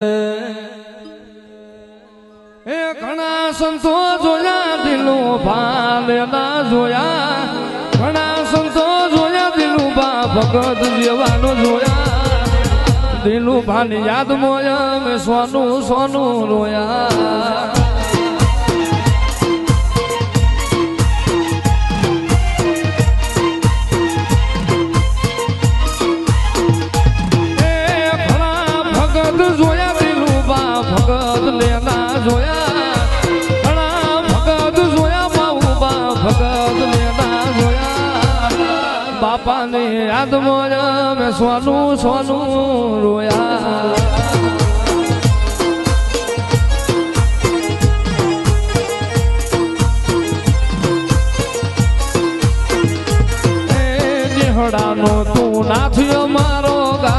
એ ઘણા સંતો જોયા દિલું ના જોયા. ઘણા સંતો જોયા દિલું બા ભગત જેવાનો જોયા. દિલું ભાની યાદ મોયા મેં સોનું સોનું રોયા. ભગત લેના જોયા. ઘણા ભગત જોયા બાબા ભગત લેના જોયા. બાપાને યાદ મોયા મેં સોનું સોનું રોયા. ઘોડાનો તું નાથ્યો મારો ગા